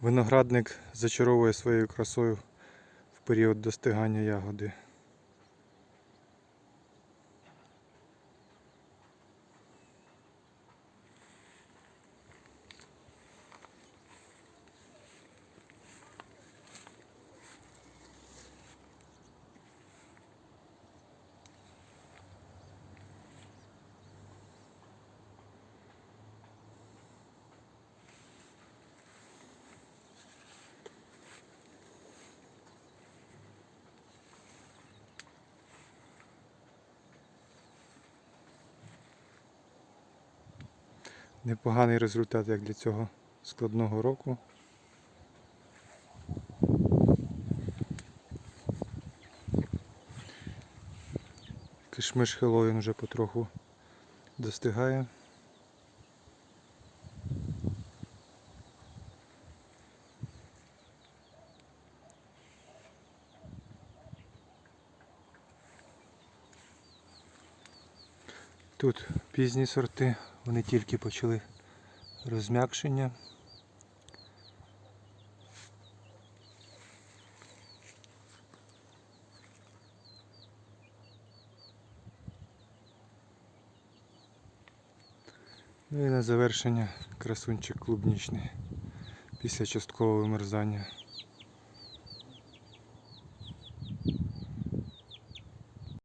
Виноградник зачаровує своєю красою в період достигання ягоди. Непоганий результат як для цього складного року. Кишмиш Хеллоуін вже потроху достигає. Тут пізні сорти, вони тільки почали розм'якшення. Ну і на завершення красунчик клубнічний після часткового вимерзання.